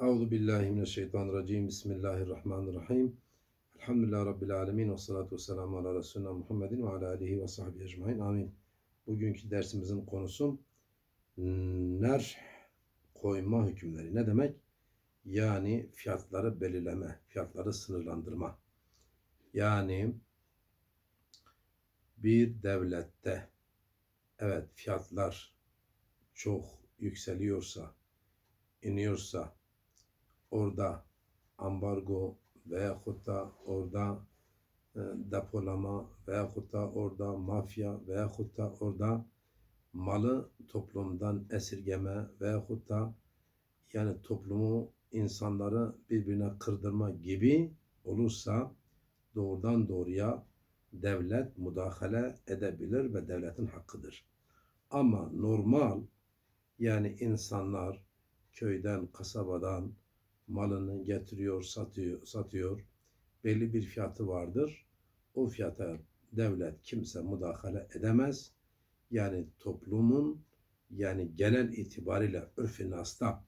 Euzu billahi mineşşeytanirracim. Bismillahirrahmanirrahim. Elhamdülillahi Rabbil alemin. Ve salatu ve selamu ala Resulina Muhammedin ve ala alihi ve sahbihi ecmain. Amin. Bugünkü dersimizin konusu ner koyma hükümleri. Ne demek? Yani fiyatları belirleme, fiyatları sınırlandırma. Yani bir devlette evet fiyatlar çok yükseliyorsa, iniyorsa orada ambargo veyahut da orada e, depolama veyahut da orada mafya veyahut da orada malı toplumdan esirgeme veyahut da yani toplumu insanları birbirine kırdırma gibi olursa doğrudan doğruya devlet müdahale edebilir ve devletin hakkıdır. Ama normal yani insanlar köyden, kasabadan malını getiriyor, satıyor, satıyor. Belli bir fiyatı vardır. O fiyata devlet kimse müdahale edemez. Yani toplumun yani genel itibariyle örf-i nasta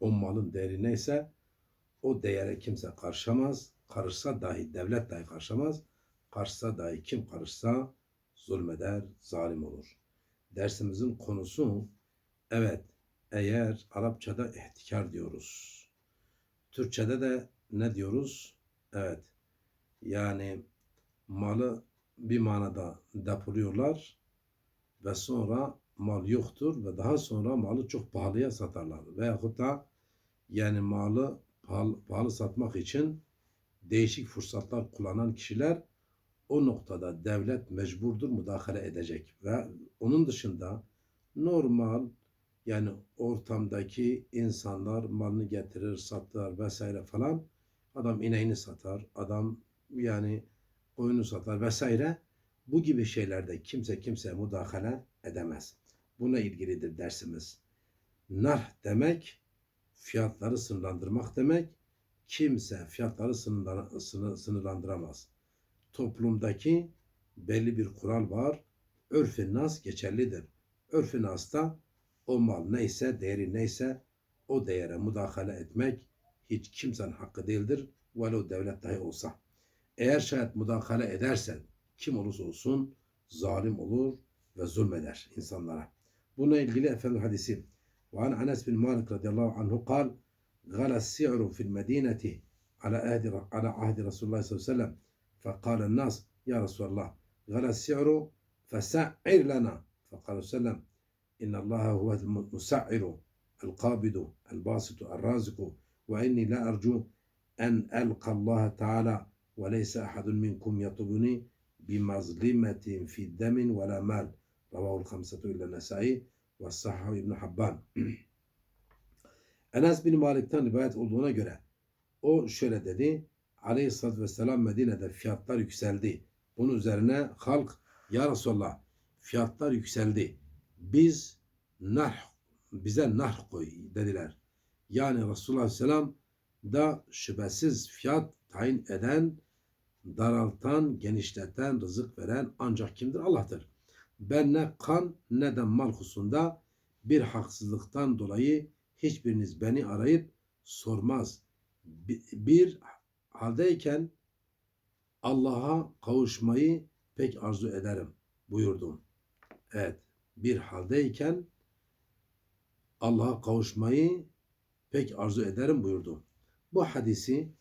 o malın değeri neyse o değere kimse karışamaz. Karışsa dahi devlet dahi karışamaz. Karışsa dahi kim karışsa zulmeder, zalim olur. Dersimizin konusu evet eğer Arapçada ihtikar diyoruz. Türkçede de ne diyoruz? Evet. Yani malı bir manada depoluyorlar ve sonra mal yoktur ve daha sonra malı çok pahalıya satarlar. Veyahut da yani malı pahalı, pahalı satmak için değişik fırsatlar kullanan kişiler o noktada devlet mecburdur müdahale edecek ve onun dışında normal yani ortamdaki insanlar malını getirir, sattılar vesaire falan. Adam ineğini satar, adam yani koyunu satar vesaire. Bu gibi şeylerde kimse kimseye müdahale edemez. Buna ilgilidir dersimiz. Nar demek fiyatları sınırlandırmak demek. Kimse fiyatları sınırlandıramaz. Toplumdaki belli bir kural var. Örf-i nas geçerlidir. Örf-i da o mal neyse, değeri neyse o değere müdahale etmek hiç kimsenin hakkı değildir. Velev devlet dahi olsa. Eğer şayet müdahale edersen kim olursa olsun zalim olur ve zulmeder insanlara. Bununla ilgili Efendi hadisi. Ve an Anas bin Malik radıyallahu anhu kal غلى السعر في المدينة على عهد على عهد رسول الله صلى الله عليه وسلم فقال الناس يا رسول الله غلى السعر فسعر لنا فقال صلى الله عليه وسلم إن الله هو المسعر القابض الباسط الرازق وإني لا أرجو أن ألقى الله تعالى وليس أحد منكم يطلبني بمظلمة في دم ولا مال رواه الخمسة إلا النسائي والصحة ابن حبان Enes bin Malik'ten rivayet olduğuna göre o şöyle dedi. Aleyhisselatü Vesselam Medine'de fiyatlar yükseldi. Bunun üzerine halk ya Resulallah fiyatlar yükseldi biz nah bize nah koy dediler. Yani Resulullah Aleyhisselam da şüphesiz fiyat tayin eden, daraltan, genişleten, rızık veren ancak kimdir? Allah'tır. Ben ne kan ne de mal hususunda bir haksızlıktan dolayı hiçbiriniz beni arayıp sormaz. Bir haldeyken Allah'a kavuşmayı pek arzu ederim buyurdum. Evet bir haldeyken Allah'a kavuşmayı pek arzu ederim buyurdu. Bu hadisi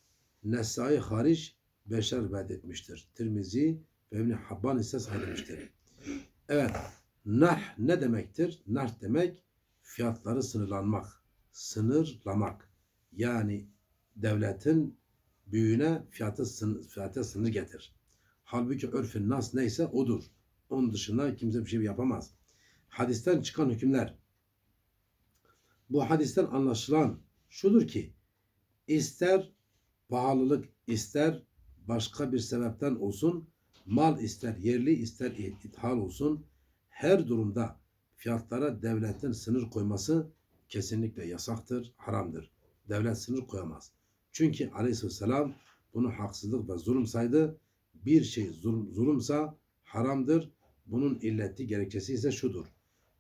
Nesai hariç beşer rivayet etmiştir. Tirmizi ve İbn Habban ise sayılmıştır. Evet, nah ne demektir? Nah demek fiyatları sınırlanmak, sınırlamak. Yani devletin büyüğüne fiyatı, sın, fiyatı sınır getir. Halbuki örfün nas neyse odur. Onun dışında kimse bir şey yapamaz hadisten çıkan hükümler. Bu hadisten anlaşılan şudur ki ister pahalılık ister başka bir sebepten olsun mal ister yerli ister ithal olsun her durumda fiyatlara devletin sınır koyması kesinlikle yasaktır, haramdır. Devlet sınır koyamaz. Çünkü aleyhisselam bunu haksızlık ve zulüm saydı. Bir şey zulüm, zulümsa haramdır. Bunun illeti gerekçesi ise şudur.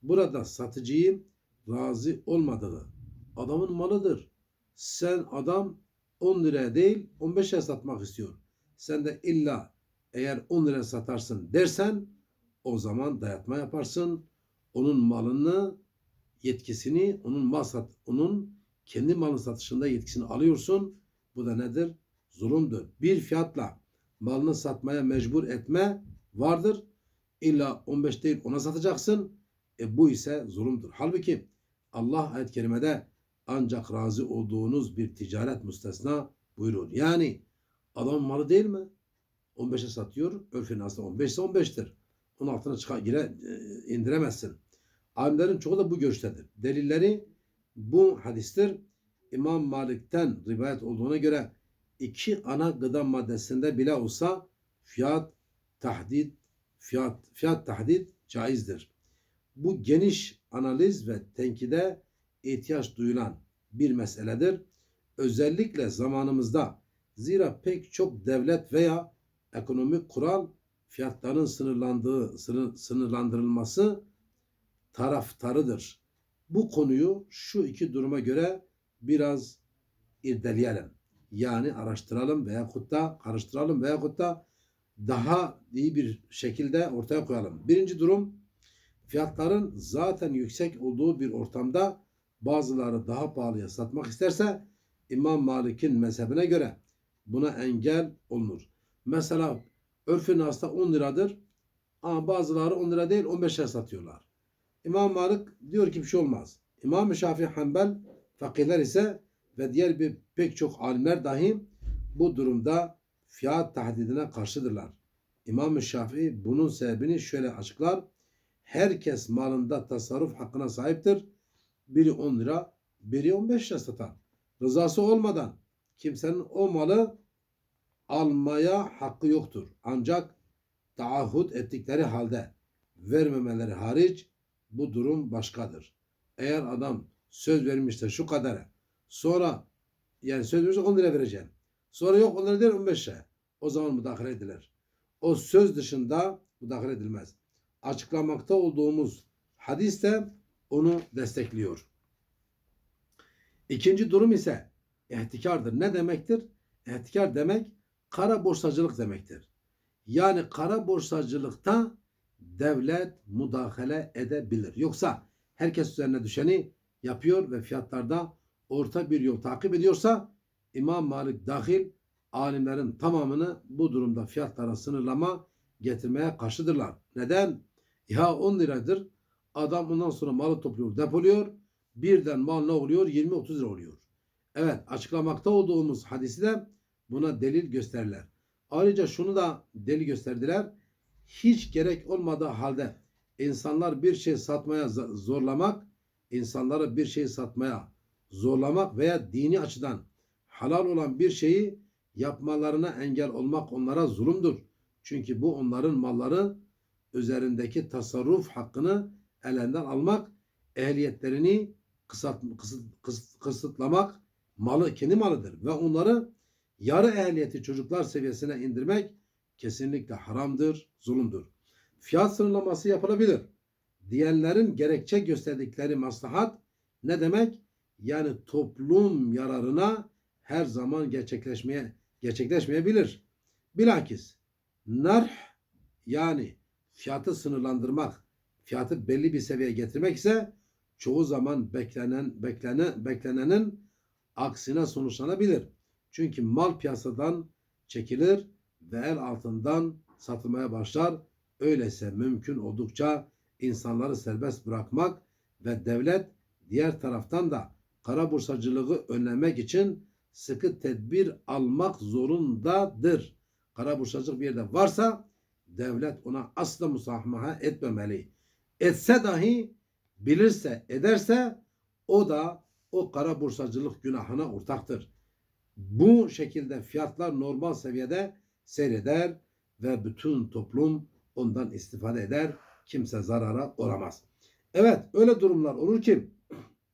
Burada satıcıyı razı olmadığı adamın malıdır. Sen adam 10 liraya değil 15 liraya satmak istiyor. Sen de illa eğer 10 liraya satarsın dersen o zaman dayatma yaparsın. Onun malını, yetkisini, onun mal sat, onun kendi malın satışında yetkisini alıyorsun. Bu da nedir? Zulümdür. Bir fiyatla malını satmaya mecbur etme vardır. İlla 15 değil ona satacaksın. E bu ise zulümdür. Halbuki Allah ayet-i kerimede ancak razı olduğunuz bir ticaret müstesna buyurur. Yani adam malı değil mi? 15'e satıyor. Örfün aslında 15 ise 15'tir. Onun altına çıkar, gire, e, indiremezsin. Alimlerin çoğu da bu görüştedir. Delilleri bu hadistir. İmam Malik'ten rivayet olduğuna göre iki ana gıda maddesinde bile olsa fiyat tahdid fiyat fiyat tahdid caizdir. Bu geniş analiz ve tenkide ihtiyaç duyulan bir meseledir. Özellikle zamanımızda zira pek çok devlet veya ekonomik kural fiyatların sınırlandığı sınır, sınırlandırılması taraftarıdır. Bu konuyu şu iki duruma göre biraz irdeleyelim. Yani araştıralım veya da karıştıralım veya da daha iyi bir şekilde ortaya koyalım. Birinci durum fiyatların zaten yüksek olduğu bir ortamda bazıları daha pahalıya satmak isterse İmam Malik'in mezhebine göre buna engel olunur. Mesela örfün hasta 10 liradır ama bazıları 10 lira değil 15 lira satıyorlar. İmam Malik diyor ki bir şey olmaz. İmam Şafii Hanbel fakirler ise ve diğer bir pek çok alimler dahi bu durumda fiyat tahdidine karşıdırlar. İmam Şafii bunun sebebini şöyle açıklar. Herkes malında tasarruf hakkına sahiptir. Biri 10 lira, biri 15 lira satar. Rızası olmadan kimsenin o malı almaya hakkı yoktur. Ancak taahhüt ettikleri halde vermemeleri hariç bu durum başkadır. Eğer adam söz vermişse şu kadara sonra yani söz vermişse 10 lira vereceğim. Sonra yok 10 lira değil 15 lira. O zaman müdahale edilir. O söz dışında müdahale edilmez. Açıklamakta olduğumuz hadis de onu destekliyor. İkinci durum ise ihtikardır. Ne demektir? İhtikar demek kara borsacılık demektir. Yani kara borsacılıkta devlet müdahale edebilir. Yoksa herkes üzerine düşeni yapıyor ve fiyatlarda orta bir yol takip ediyorsa İmam Malik dahil alimlerin tamamını bu durumda fiyatlara sınırlama getirmeye karşıdırlar. Neden? Ya 10 liradır. Adam ondan sonra malı topluyor, depoluyor. Birden mal ne oluyor? 20-30 lira oluyor. Evet açıklamakta olduğumuz hadisi de buna delil gösterirler. Ayrıca şunu da delil gösterdiler. Hiç gerek olmadığı halde insanlar bir şey satmaya zorlamak, insanları bir şey satmaya zorlamak veya dini açıdan halal olan bir şeyi yapmalarına engel olmak onlara zulümdür. Çünkü bu onların malları üzerindeki tasarruf hakkını elinden almak, ehliyetlerini kısıt, kısıt, kısıtlamak malı kendi malıdır ve onları yarı ehliyeti çocuklar seviyesine indirmek kesinlikle haramdır, zulümdür. Fiyat sınırlaması yapılabilir. Diyenlerin gerekçe gösterdikleri maslahat ne demek? Yani toplum yararına her zaman gerçekleşmeye gerçekleşmeyebilir. Bilakis narh yani fiyatı sınırlandırmak, fiyatı belli bir seviyeye getirmek ise çoğu zaman beklenen beklenen beklenenin aksine sonuçlanabilir. Çünkü mal piyasadan çekilir ve el altından satılmaya başlar. Öyleyse mümkün oldukça insanları serbest bırakmak ve devlet diğer taraftan da kara borsacılığı önlemek için sıkı tedbir almak zorundadır. Kara borsacılık bir yerde varsa devlet ona asla musahmaha etmemeli. Etse dahi bilirse ederse o da o kara borsacılık günahına ortaktır. Bu şekilde fiyatlar normal seviyede seyreder ve bütün toplum ondan istifade eder. Kimse zarara uğramaz. Evet öyle durumlar olur ki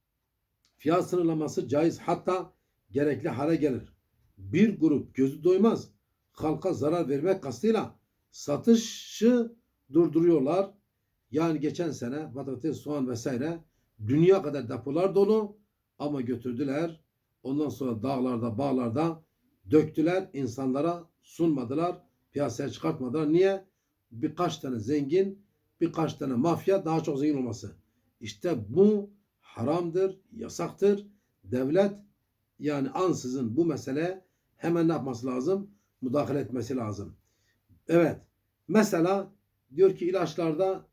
fiyat sınırlaması caiz hatta gerekli hale gelir. Bir grup gözü doymaz halka zarar vermek kastıyla satışı durduruyorlar. Yani geçen sene patates, soğan vesaire dünya kadar depolar dolu ama götürdüler Ondan sonra dağlarda, bağlarda döktüler, insanlara sunmadılar, piyasaya çıkartmadılar. Niye? Birkaç tane zengin, birkaç tane mafya daha çok zengin olması. İşte bu haramdır, yasaktır. Devlet yani ansızın bu mesele hemen ne yapması lazım? Müdahale etmesi lazım. Evet. Mesela diyor ki ilaçlarda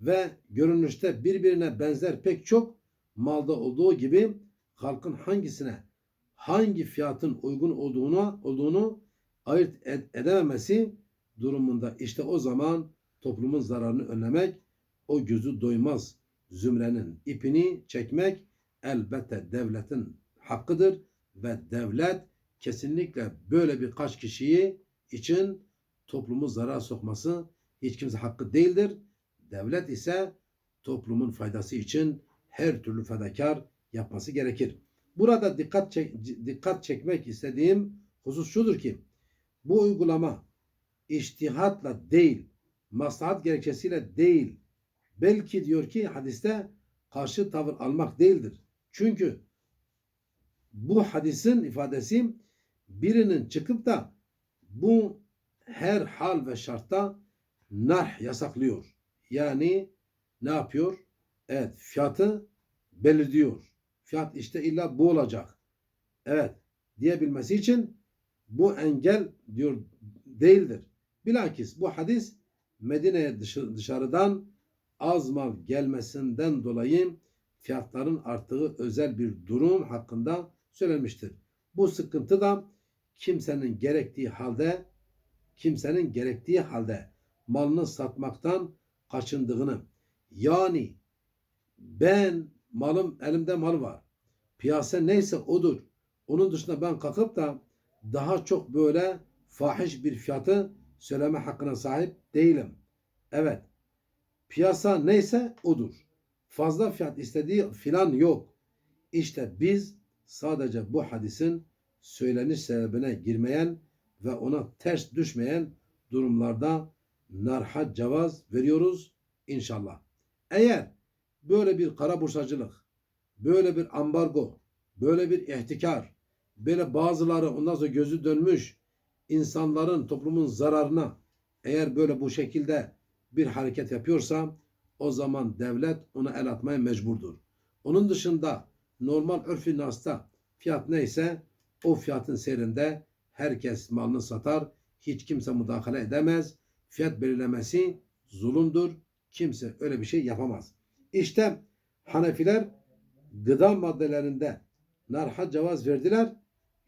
ve görünüşte birbirine benzer pek çok malda olduğu gibi halkın hangisine hangi fiyatın uygun olduğunu olduğunu ayırt ed- edememesi durumunda işte o zaman toplumun zararını önlemek o gözü doymaz zümrenin ipini çekmek elbette devletin hakkıdır ve devlet kesinlikle böyle birkaç kişiyi için toplumu zarar sokması hiç kimse hakkı değildir. Devlet ise toplumun faydası için her türlü fedakar yapması gerekir. Burada dikkat çek- dikkat çekmek istediğim husus şudur ki bu uygulama iştihatla değil, maslahat gerekçesiyle değil, belki diyor ki hadiste karşı tavır almak değildir. Çünkü bu hadisin ifadesi birinin çıkıp da bu her hal ve şartta narh yasaklıyor. Yani ne yapıyor? Evet fiyatı belirliyor. Fiyat işte illa bu olacak. Evet diyebilmesi için bu engel diyor değildir. Bilakis bu hadis Medine'ye dışarıdan az mal gelmesinden dolayı fiyatların arttığı özel bir durum hakkında söylenmiştir. Bu sıkıntı da kimsenin gerektiği halde kimsenin gerektiği halde malını satmaktan kaçındığını yani ben malım elimde mal var. Piyasa neyse odur. Onun dışında ben kalkıp da daha çok böyle fahiş bir fiyatı söyleme hakkına sahip değilim. Evet. Piyasa neyse odur. Fazla fiyat istediği filan yok. İşte biz sadece bu hadisin söyleniş sebebine girmeyen ve ona ters düşmeyen durumlarda narha cevaz veriyoruz inşallah. Eğer böyle bir kara borsacılık, böyle bir ambargo, böyle bir ihtikar, böyle bazıları ondan sonra gözü dönmüş insanların toplumun zararına eğer böyle bu şekilde bir hareket yapıyorsa o zaman devlet ona el atmaya mecburdur. Onun dışında normal örf-i nasta fiyat neyse o fiyatın seyrinde herkes malını satar. Hiç kimse müdahale edemez. Fiyat belirlemesi zulümdür. Kimse öyle bir şey yapamaz. İşte Hanefiler gıda maddelerinde narha cevaz verdiler.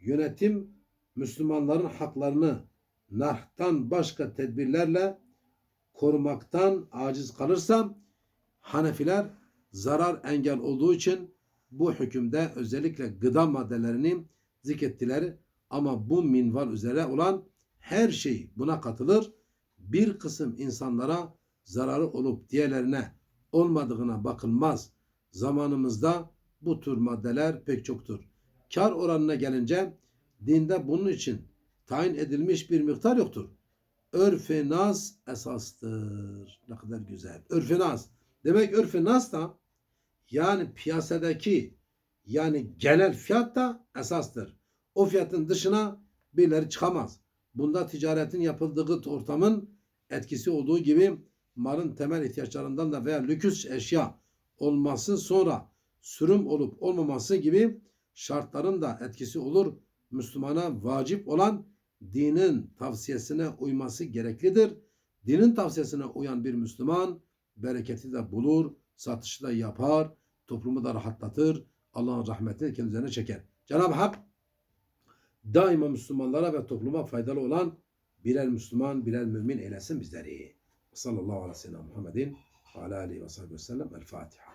Yönetim Müslümanların haklarını narhtan başka tedbirlerle korumaktan aciz kalırsa Hanefiler zarar engel olduğu için bu hükümde özellikle gıda maddelerini zikrettiler. Ama bu minval üzere olan her şey buna katılır. Bir kısım insanlara zararı olup diğerlerine olmadığına bakılmaz. Zamanımızda bu tür maddeler pek çoktur. Kar oranına gelince dinde bunun için tayin edilmiş bir miktar yoktur. Örf-i nas esastır. Ne kadar güzel. Örf-i nas. Demek örf-i nas da yani piyasadaki yani genel fiyat da esastır. O fiyatın dışına birileri çıkamaz. Bunda ticaretin yapıldığı ortamın etkisi olduğu gibi malın temel ihtiyaçlarından da veya lüküs eşya olması sonra sürüm olup olmaması gibi şartların da etkisi olur. Müslümana vacip olan dinin tavsiyesine uyması gereklidir. Dinin tavsiyesine uyan bir Müslüman bereketi de bulur, satışı da yapar, toplumu da rahatlatır. Allah'ın rahmetini kendi üzerine çeker. Cenab-ı Hak daima Müslümanlara ve topluma faydalı olan birer Müslüman, birer mümin eylesin bizleri. Sallallahu aleyhi ve sellem Muhammedin ve aleyhi ve sellem. El Fatiha.